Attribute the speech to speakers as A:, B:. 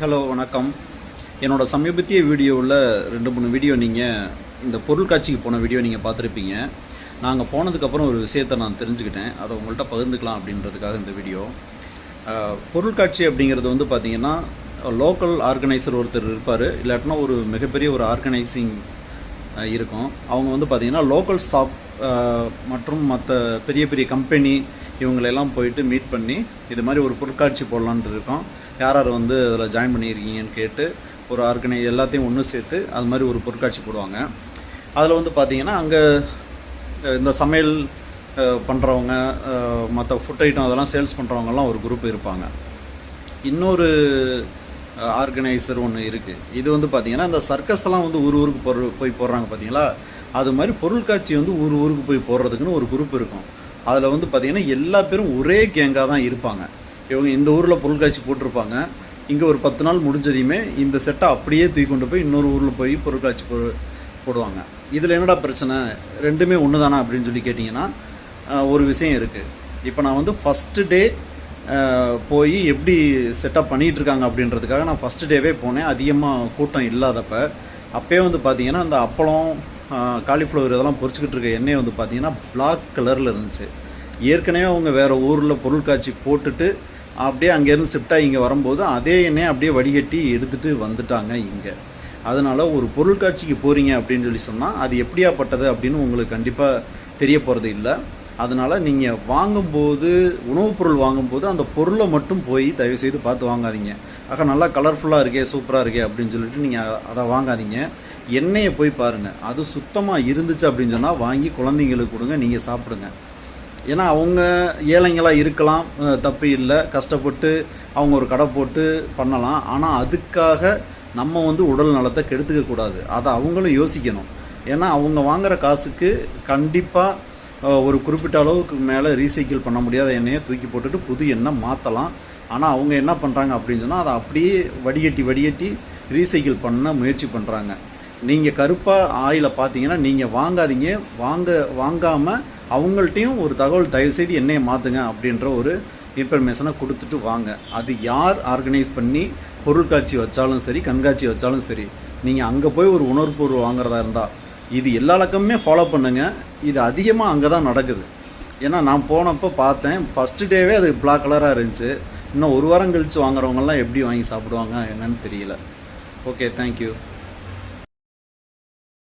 A: Hello வணக்கம். என்னோடய சமீபத்திய வீடியோவில் ரெண்டு மூணு வீடியோ நீங்கள் இந்த பொருள் காட்சிக்கு போன வீடியோ நீங்கள் பார்த்துருப்பீங்க. நாங்கள் போனதுக்கப்புறம் ஒரு விஷயத்தை நான் தெரிஞ்சுக்கிட்டேன். அதை உங்கள்கிட்ட பகிர்ந்துக்கலாம் அப்படின்றதுக்காக இந்த வீடியோ. பொருள் காட்சி அப்படிங்கிறது வந்து பார்த்திங்கன்னா லோக்கல் ஆர்கனைசர் ஒருத்தர் இருப்பார். இல்லாட்டினா ஒரு மிகப்பெரிய ஒரு ஆர்கனைசிங் இருக்கும். அவங்க வந்து பார்த்திங்கன்னா லோக்கல் ஸ்டாப் மற்றும் மற்ற பெரிய பெரிய கம்பெனி இவங்களெல்லாம் போயிட்டு மீட் பண்ணி இது மாதிரி ஒரு பொருட்காட்சி போடலான்ட்டு இருக்கோம். யார் யார் வந்து அதில் ஜாயின் பண்ணியிருக்கீங்கன்னு கேட்டு ஒரு ஆர்கனை எல்லாத்தையும் ஒன்று சேர்த்து அது மாதிரி ஒரு பொருட்காட்சி போடுவாங்க. அதில் வந்து பார்த்திங்கன்னா அங்கே இந்த சமையல் பண்ணுறவங்க மற்ற ஃபுட் ஐட்டம் அதெல்லாம் சேல்ஸ் பண்ணுறவங்கலாம் ஒரு குரூப் இருப்பாங்க. இன்னொரு ஆர்கனைசர் ஒன்று இருக்குது இது வந்து பார்த்திங்கன்னா இந்த சர்க்கஸ்லாம் வந்து ஊர் ஊருக்கு பொரு போய் போடுறாங்க பார்த்தீங்களா அது மாதிரி பொருட்காட்சி வந்து ஊர் ஊருக்கு போய் போடுறதுக்குன்னு ஒரு குரூப் இருக்கும். அதில் வந்து பார்த்திங்கன்னா எல்லா பேரும் ஒரே கேங்காக தான் இருப்பாங்க. இவங்க இந்த ஊரில் பொருட்காட்சி போட்டிருப்பாங்க. இங்கே ஒரு பத்து நாள் முடிஞ்சதையுமே இந்த செட்டை அப்படியே தூக்கி கொண்டு போய் இன்னொரு ஊரில் போய் பொருட்காட்சி போ போடுவாங்க. இதில் என்னடா பிரச்சனை? ரெண்டுமே ஒன்று தானா அப்படின்னு சொல்லி கேட்டிங்கன்னா ஒரு விஷயம் இருக்குது இப்போ நான் வந்து ஃபஸ்ட்டு டே போய் எப்படி செட்டப் பண்ணிகிட்டு இருக்காங்க அப்படின்றதுக்காக நான் ஃபஸ்ட்டு டேவே போனேன். அதிகமாக கூட்டம் இல்லாதப்ப. அப்போயே வந்து பார்த்தீங்கன்னா அந்த அப்பளம் காலிஃப்ளவர் இதெல்லாம் பொறிச்சிக்கிட்டு இருக்க எண்ணெய் வந்து பார்த்தீங்கன்னா பிளாக் கலரில் இருந்துச்சு. ஏற்கனவே அவங்க வேறு ஊரில் பொருட்காட்சி போட்டுட்டு அப்படியே அங்கேருந்து ஷிஃப்டாகி இங்கே வரும்போது அதே எண்ணெய் அப்படியே வடிகட்டி எடுத்துகிட்டு வந்துட்டாங்க இங்கே. அதனால் ஒரு பொருட்காட்சிக்கு போகிறீங்க அப்படின்னு சொல்லி சொன்னால் அது எப்படியாப்பட்டது அப்படின்னு உங்களுக்கு கண்டிப்பாக தெரிய போகிறது இல்லை. அதனால் நீங்கள் வாங்கும்போது உணவுப் பொருள் வாங்கும்போது அந்த பொருளை மட்டும் போய் தயவுசெய்து பார்த்து வாங்காதீங்க. ஆக நல்லா கலர்ஃபுல்லாக இருக்கே சூப்பராக இருக்கே அப்படின்னு சொல்லிட்டு நீங்கள் அதை வாங்காதீங்க. எண்ணெயை போய் பாருங்கள் அது சுத்தமாக இருந்துச்சு அப்படின்னு சொன்னால் வாங்கி குழந்தைங்களுக்கு கொடுங்க நீங்கள் சாப்பிடுங்க. ஏன்னா அவங்க ஏழைங்களாக இருக்கலாம் தப்பு இல்லை கஷ்டப்பட்டு அவங்க ஒரு கடை போட்டு பண்ணலாம். ஆனால் அதுக்காக நம்ம வந்து உடல் நலத்தை கெடுத்துக்க கூடாது. அதை அவங்களும் யோசிக்கணும். ஏன்னா அவங்க வாங்குகிற காசுக்கு கண்டிப்பாக ஒரு குறிப்பிட்ட அளவுக்கு மேலே ரீசைக்கிள் பண்ண முடியாத எண்ணெயை தூக்கி போட்டுட்டு புது எண்ணெய் மாற்றலாம் ஆனால் அவங்க என்ன பண்ணுறாங்க அப்படின்னு சொன்னால் அதை அப்படியே வடிகட்டி வடிகட்டி ரீசைக்கிள் பண்ண முயற்சி பண்ணுறாங்க நீங்கள் கருப்பாக ஆயிலை பார்த்தீங்கன்னா நீங்கள் வாங்காதீங்க. வாங்க வாங்காமல் அவங்கள்ட்டையும் ஒரு தகவல் தயவுசெய்து எண்ணெயை மாற்றுங்க அப்படின்ற ஒரு இன்ஃபர்மேஷனை கொடுத்துட்டு வாங்க. அது யார் ஆர்கனைஸ் பண்ணி பொருட்காட்சி வச்சாலும் சரி கண்காட்சி வச்சாலும் சரி நீங்கள் அங்கே போய் ஒரு உணர்வுபூர்வம் வாங்குறதா இருந்தால் இது எல்லா இலக்கமுமே ஃபாலோ பண்ணுங்கள் இது அதிகமாக அங்கே தான் நடக்குது. ஏன்னா நான் போனப்போ பார்த்தேன் ஃபஸ்ட்டு டேவே அது பிளாக் கலராக இருந்துச்சு. இன்னும் ஒரு வாரம் கழித்து வாங்குறவங்கலாம் எப்படி வாங்கி சாப்பிடுவாங்க என்னன்னு தெரியல. Okay thank you